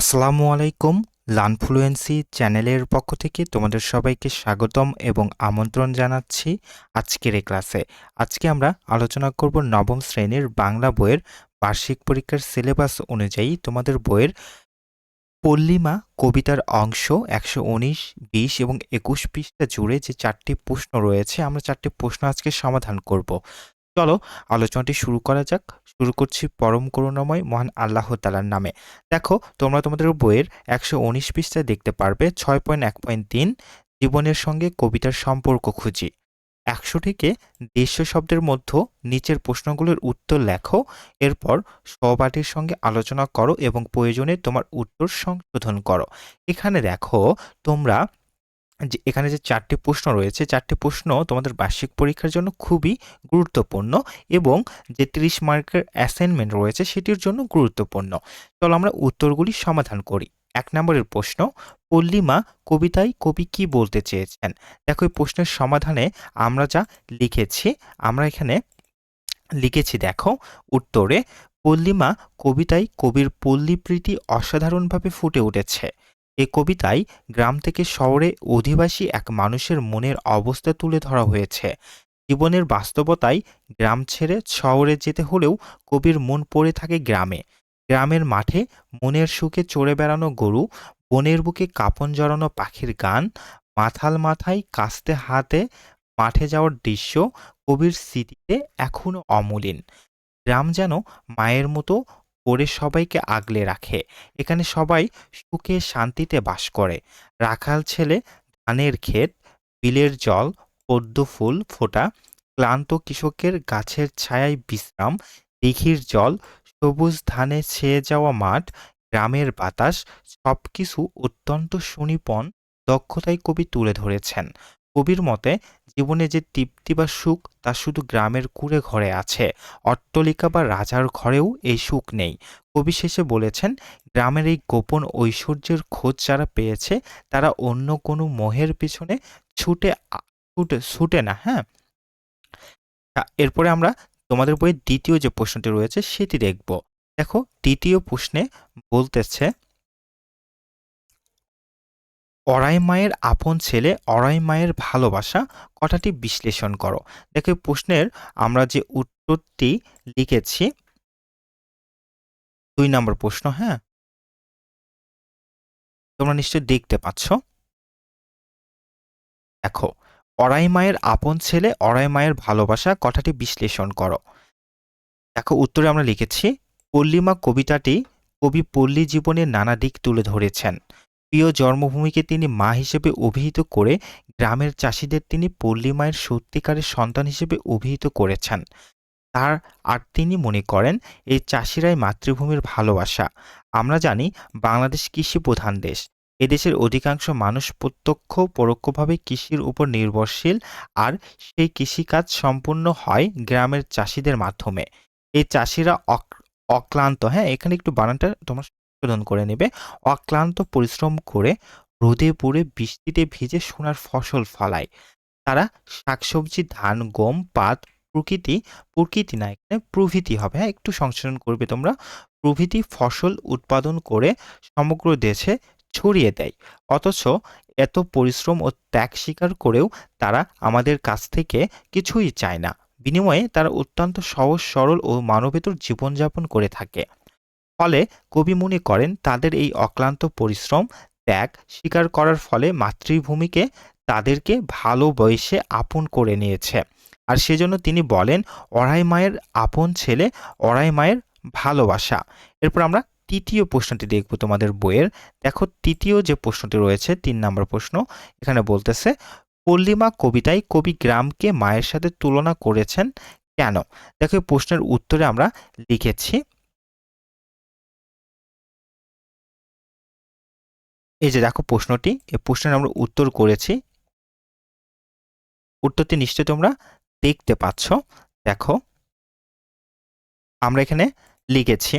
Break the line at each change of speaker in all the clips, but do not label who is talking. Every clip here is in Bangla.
আসসালামু আলাইকুম লানফ্লুয়েন্সি চ্যানেলের পক্ষ থেকে তোমাদের সবাইকে স্বাগতম এবং আমন্ত্রণ জানাচ্ছি আজকের এই ক্লাসে। আজকে আমরা আলোচনা করব নবম শ্রেণির বাংলা বইয়ের বার্ষিক পরীক্ষার সিলেবাস অনুযায়ী তোমাদের বইয়ের পল্লিমা কবিতার অংশ একশো উনিশ, বিশ এবং একুশ পৃষ্ঠা জুড়ে যে চারটি প্রশ্ন রয়েছে, আমরা চারটি প্রশ্ন আজকে সমাধান করব। চলো, আলোচনাটি শুরু করা যাক। শুরু করছি পরম করুণাময় মহান আল্লাহ তালার নামে। দেখো, তোমরা তোমাদের বইয়ের একশো উনিশ পৃষ্ঠায় দেখতে পারবে ছয় পয়েন্ট এক পয়েন্ট তিন, জীবনের সঙ্গে কবিতার সম্পর্ক খুঁজি। একশো থেকে দেড়শো শব্দের মধ্যে নিচের প্রশ্নগুলোর উত্তর লেখো, এরপর সহপাঠীর সঙ্গে আলোচনা করো এবং প্রয়োজনে তোমার উত্তর সংশোধন করো। এখানে দেখো, তোমরা যে এখানে যে চারটি প্রশ্ন রয়েছে, চারটি প্রশ্ন তোমাদের বার্ষিক পরীক্ষার জন্য খুবই গুরুত্বপূর্ণ এবং যে ত্রিশ মার্কের অ্যাসাইনমেন্ট রয়েছে সেটির জন্য গুরুত্বপূর্ণ। চলো আমরা উত্তরগুলি সমাধান করি। এক নম্বরের প্রশ্ন, পল্লিমা কবিতায় কবি কি বলতে চেয়েছেন? দেখো এই প্রশ্নের সমাধানে আমরা যা লিখেছি, আমরা এখানে লিখেছি দেখো উত্তরে, পল্লিমা কবিতায় কবির পল্লীপ্রীতি অসাধারণভাবে ফুটে উঠেছে। এ কবিতায় গ্রাম থেকে শহরে অধিবাসী এক মানুষের মনের অবস্থা তুলে ধরা হয়েছে। জীবনের বাস্তবতায় গ্রাম ছেড়ে শহরে যেতে হলেও কবির মন পড়ে থাকে গ্রামে। গ্রামের মাঠে মনের সুখে চড়ে বেড়ানো গরু, বনের বুকে কাপন জড়ানো পাখির গান, মাথাল মাথায় কাস্তে হাতে মাঠে যাওয়ার দৃশ্য কবির স্মৃতিতে এখনও অমলিন। গ্রাম যেন মায়ের মতো করে সবাইকে আগলে রাখে। এখানে সবাই সুখে শান্তিতে বাস করে। রাখাল ছেলে ধানের ক্ষেত, বিলের জল, পদ্ম ফুল, ফোটা, ক্লান্ত কৃষকের গাছের ছায়ায় বিশ্রাম দিঘির জল, সবুজ ধানে ছেয়ে যাওয়া মাঠ, গ্রামের বাতাস, সবকিছু অত্যন্ত সুনিপন দক্ষতায় কবি তুলে ধরেছেন। কবির মতে, জীবনে যে তৃপ্তি বা সুখ, তা শুধু গ্রামের কুড়ে ঘরে আছে। অট্টলিকা বা রাজার ঘরেও এই সুখ নেই। কবি শেষে বলেছেন, গ্রামের এই গোপন ঐশ্বর্যের খোঁজ যারা পেয়েছে, তারা অন্য কোনো মোহের পিছনে ছুটে ছুটে ছুটে না। হ্যাঁ? এরপরে আমরা তোমাদের বইয়ের দ্বিতীয় যে প্রশ্নটি রয়েছে, সেটি দেখব। দেখো, দ্বিতীয় প্রশ্নে বলতেছে অরাই মায়ের আপন ছেলে, অরাই মায়ের ভালোবাসা কথাটি বিশ্লেষণ করো। দেখো প্রশ্নের আমরা যে উত্তরটি লিখেছি, দুই নম্বর প্রশ্ন হ্যাঁ? তোমরা নিশ্চয় দেখতে পাচ্ছ। দেখো, অরাই মায়ের আপন ছেলে, অরাই মায়ের ভালোবাসা কথাটি বিশ্লেষণ করো। দেখো, উত্তরে আমরা লিখেছি, পল্লিমা কবিতাটি কবি পল্লী জীবনের নানা দিক তুলে ধরেছেন। প্রিয় জন্মভূমিকে তিনি মা হিসেবে অভিহিত করে গ্রামের চাষিদের তিনি পল্লী মায়ের সত্যিকারের সন্তান হিসেবে অভিহিত করেছেন। তার আর তিনি মনে করেন, এই চাষিরাই মাতৃভূমির ভালোবাসা। আমরা জানি, বাংলাদেশ কৃষি প্রধান দেশ। এদেশের অধিকাংশ মানুষ প্রত্যক্ষ পরোক্ষভাবে কৃষির উপর নির্ভরশীল আর সেই কৃষিকাজ সম্পূর্ণ হয় গ্রামের চাষিদের মাধ্যমে। এই চাষিরা অক্লান্ত। হ্যাঁ এখানে একটু বানানটা তোমার সংশোধন করে নেবে। অক্লান্ত পরিশ্রম করে রোদে পুড়ে বৃষ্টিতে ভিজে সোনার ফসল ফলায়। তারা শাকসবজি, ধান, গম পাত প্রকৃতি প্রকৃতি না, এখানে প্রভৃতি হবে। হ্যাঁ একটু সংশোধন করবে তোমরা। প্রভৃতি ফসল উৎপাদন করে সমগ্র দেশে ছড়িয়ে দেয়। অথচ এত পরিশ্রম ও ত্যাগ স্বীকার করেও তারা আমাদের কাছ থেকে কিছুই চায় না। বিনিময়ে তারা অত্যন্ত সহজ, সরল ও মানবেতর জীবনযাপন করে থাকে। ফলে কবি মনে করেন তাদের এই অক্লান্ত পরিশ্রম, ত্যাগ স্বীকার করার ফলে মাতৃভূমিকে তাদেরকে ভালো বয়সে আপন করে নিয়েছে। আর সেজন্য তিনি বলেন অড়াই মায়ের আপন ছেলে অড়াই মায়ের ভালোবাসা। এরপর আমরা তৃতীয় প্রশ্নটি দেখব তোমাদের বইয়ের। দেখো, তৃতীয় যে প্রশ্নটি রয়েছে, তিন নম্বর প্রশ্ন, এখানে বলতেছে, পল্লিমা কবিতায় কবি গ্রামকে মায়ের সাথে তুলনা করেছেন কেন? দেখো প্রশ্নের উত্তরে আমরা লিখেছি এই যে দেখো প্রশ্নটি, এই প্রশ্নের আমরা উত্তর করেছি। উত্তরটি নিশ্চয় তোমরা দেখতে পাচ্ছ। দেখো, আমরা এখানে লিখেছি,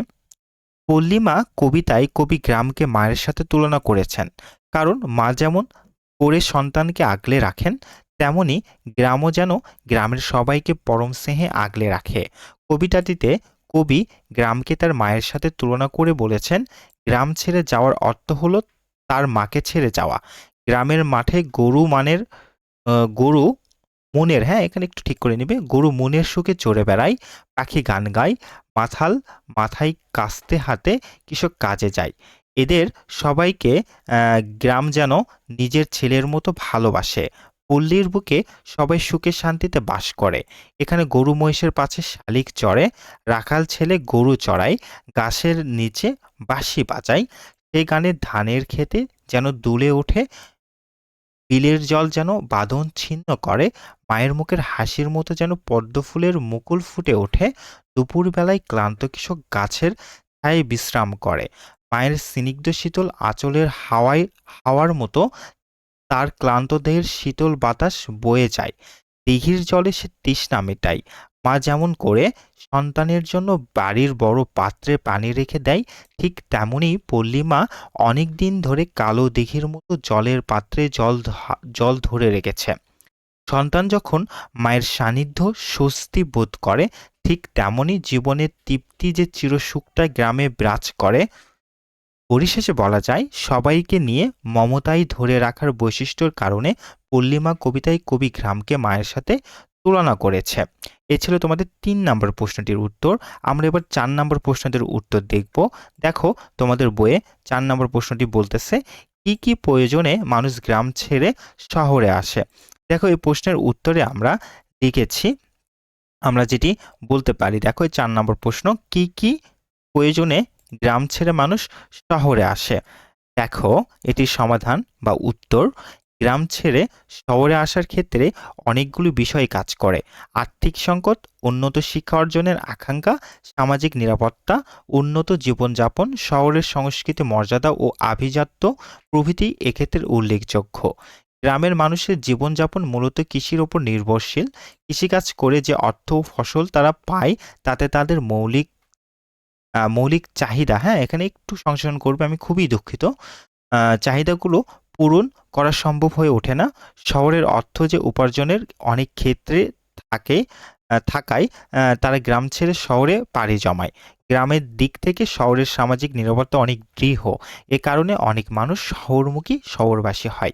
পল্লিমা কবিতায় কবি গ্রামকে মায়ের সাথে তুলনা করেছেন। কারণ মা যেমন করে সন্তানকে আগলে রাখেন, তেমনি গ্রামও যেন গ্রামের সবাইকে পরম স্নেহে আগলে রাখে। কবিতাটিতে কবি গ্রামকে তার মায়ের সাথে তুলনা করে বলেছেন, গ্রাম ছেড়ে যাওয়ার অর্থ হলো তার মাকে ছেড়ে যাওয়া। গ্রামের মাঠে গরু মানের গরু মনের হ্যাঁ এখানে একটু ঠিক করে নিবে। গরু মনের সুখে চড়ে বেড়ায়, পাখি গান গায়, মাথাল মাথায় কাস্তে হাতে কৃষক কাজে যায়। এদের সবাইকে গ্রাম যেন নিজের ছেলের মতো ভালোবাসে। পল্লীর বুকে সবাই সুখে শান্তিতে বাস করে। এখানে গরু মহিষের পাশে শালিক চড়ে, রাখাল ছেলে গরু চড়ায়, গাছের নিচে বাঁশি বাজায় সেই গানে ধানের খেতে যেন দুলে ওঠে, বিলের জল যেন বাঁধন ছিন্ন করে, মায়ের মুখের হাসির মতো যেন পদ্ম ফুলের মুকুল ফুটে ওঠে, দুপুরবেলায় ক্লান্ত কৃষক গাছের ছায় বিশ্রাম করে। মায়ের স্নিগ্ধ শীতল আঁচলের হাওয়ায় হাওয়ার মতো তার ক্লান্ত দেহের শীতল বাতাস বয়ে যায়। দিঘির জলে সে তৃষ্ণা মেটায়। মা যেমন করে, সন্তানের জন্য বাড়ির বড় পাত্রে পানি রেখে দেয়, ঠিক তেমনই পল্লীমা অনেক দিন ধরে কালো দিঘির মতো জলের পাত্রে জল জল ধরে রেখেছে। সন্তান যখন মায়ের সান্নিধ্য স্বস্তি বোধ করে, ঠিক তেমনই জীবনের তৃপ্তি যে চিরসুখটা গ্রামে বিরাজ করে, পরিশেষে বলা যায় সবাইকে নিয়ে মমতাই ধরে রাখার বৈশিষ্ট্যর কারণে পল্লীমা কবিতায় কবি গ্রামকে মায়ের সাথে তুলনা করেছে। এ ছিল তোমাদের তিন নম্বর প্রশ্নটির উত্তর। আমরা এবার চার নম্বর প্রশ্নটির উত্তর দেখব। দেখো, তোমাদের বইয়ে চার নম্বর প্রশ্নটি বলতেছে, কি কি প্রয়োজনে মানুষ গ্রাম ছেড়ে শহরে আসে? দেখো, এই প্রশ্নের উত্তরে আমরা লিখেছি, আমরা যেটি বলতে পারি, দেখো, এই চার নম্বর প্রশ্ন, কি কি প্রয়োজনে গ্রাম ছেড়ে মানুষ শহরে আসে? দেখো, এটির সমাধান বা উত্তর গ্রাম ছেড়ে শহরে আসার ক্ষেত্রে অনেকগুলো বিষয় কাজ করে। আর্থিক সংকট, উন্নত শিক্ষা অর্জনের আকাঙ্ক্ষা, সামাজিক নিরাপত্তা, উন্নত জীবনযাপন, শহরের সংস্কৃতি মর্যাদা ও আভিজাত্য প্রভৃতি এক্ষেত্রে উল্লেখযোগ্য। গ্রামের মানুষের জীবনযাপন মূলত কৃষির ওপর নির্ভরশীল। কৃষিকাজ করে যে অর্থ ও ফসল তারা পায়, তাতে তাদের মৌলিক মৌলিক চাহিদা হ্যাঁ এখানে একটু সংশোধন করবে, আমি খুবই দুঃখিত। চাহিদাগুলো পূরণ করা সম্ভব হয়ে ওঠে না। শহরের অর্থ যে উপার্জনের অনেক ক্ষেত্রে থাকে থাকায় তারা গ্রাম ছেড়ে শহরে পাড়ি জমায়। গ্রামের দিক থেকে শহরের সামাজিক নিরাপত্তা অনেক দৃঢ়। এ কারণে অনেক মানুষ শহরমুখী শহরবাসী হয়।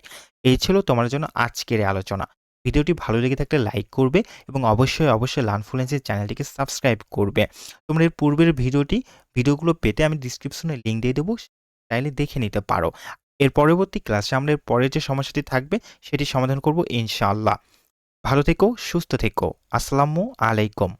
এই ছিল তোমার জন্য আজকের আলোচনা। ভিডিওটি ভালো লেগে থাকলে লাইক করবে এবং অবশ্যই অবশ্যই লার্নফ্লুয়েন্সের চ্যানেলটিকে সাবস্ক্রাইব করবে। তোমরা এর পূর্বের ভিডিওটি, ভিডিওগুলো পেতে আমি ডিসক্রিপশনে লিঙ্ক দিয়ে দেবো, চাইলে দেখে নিতে পারো। এর পরবর্তী ক্লাসে সামনের পরের যে সমস্যাটি থাকবে, সেটি সমাধান করব ইনশাআল্লাহ। ভালো থেকো, সুস্থ থেকো। আসসালামু আলাইকুম।